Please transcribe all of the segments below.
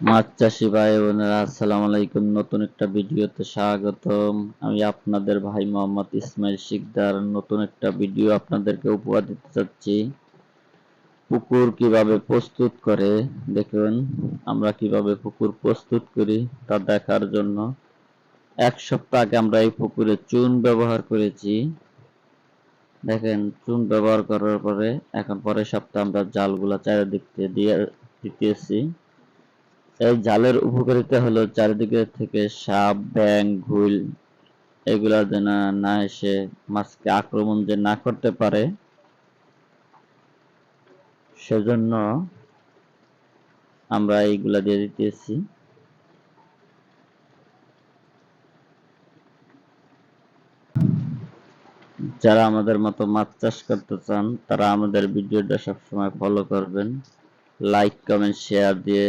মাছ চাষি ভাই বোনেরা, আসসালামু আলাইকুম। নতুন একটা ভিডিওতে স্বাগতম। আমি আপনাদের ভাই মোহাম্মদ ইসমাইল শিকদার। নতুন একটা ভিডিও আপনাদেরকে উপহার দিতে চাচ্ছি। পুকুর কীভাবে প্রস্তুত করে, দেখুন, আমরা কীভাবে পুকুর প্রস্তুত করি তা দেখার জন্য। এক সপ্তাহ আগে আমরা এই পুকুরে চুন ব্যবহার করেছি। দেখেন, চুন ব্যবহার করার পরে এখন পরের সপ্তাহে আমরা জালগুলা চারিদিক দিয়ে দিতেছি। এই জালের উপকারিতা হলো চারিদিকে থেকে সাপ ব্যাং ঘুল এগুলা যেন না এসে মাছকে আক্রমণ যে না করতে পারে। সেজন্য আমরা এইগুলা দিয়ে দিতেছি। যারা আমাদের মতো মাছ চাষ করতে চান, তারা আমাদের ভিডিওটা সবসময় ফলো করবেন। লাইক কমেন্ট শেয়ার দিয়ে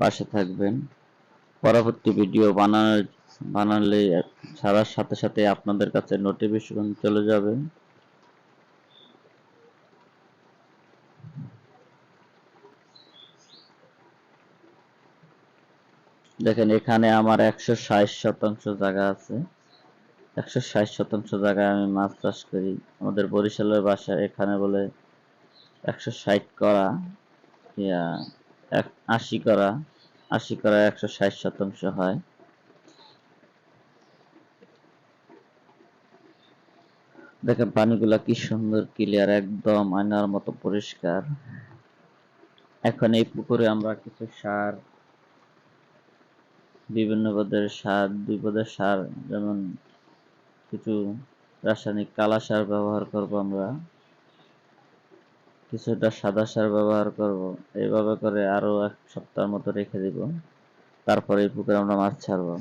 পাশে থাকবেন। পরবর্তী ভিডিও বানানোর, বানালে ছাড়ার সাথে সাথে আপনাদের কাছে নোটিফিকেশন চলে যাবে। দেখেন, এখানে আমার একশো ষাট শতাংশ জায়গা আছে। একশো ষাট শতাংশ জায়গায় আমি মাছ চাষ করি। আমাদের বরিশালের বাসায় এখানে বলে একশো ষাট করা। ইয়া আশি করা আশি করা একশো ষাট শতাংশ হয়। দেখেন, পানিগুলা কি সুন্দর ক্লিয়ার একদম আয়নার মতো পরিষ্কার। এখন এই পুকুরে আমরা কিছু সার, বিভিন্ন পদের সার, দুই পদের সার, যেমন কিছু রাসায়নিক কালা সার ব্যবহার করব আমরা। কিছুটা সাদা সার ব্যবহার করব। এইভাবে করে আরও এক সপ্তাহ মতো রেখে দিব। তারপরে এই পুকুরে আমরা মাছ ছাড়বো।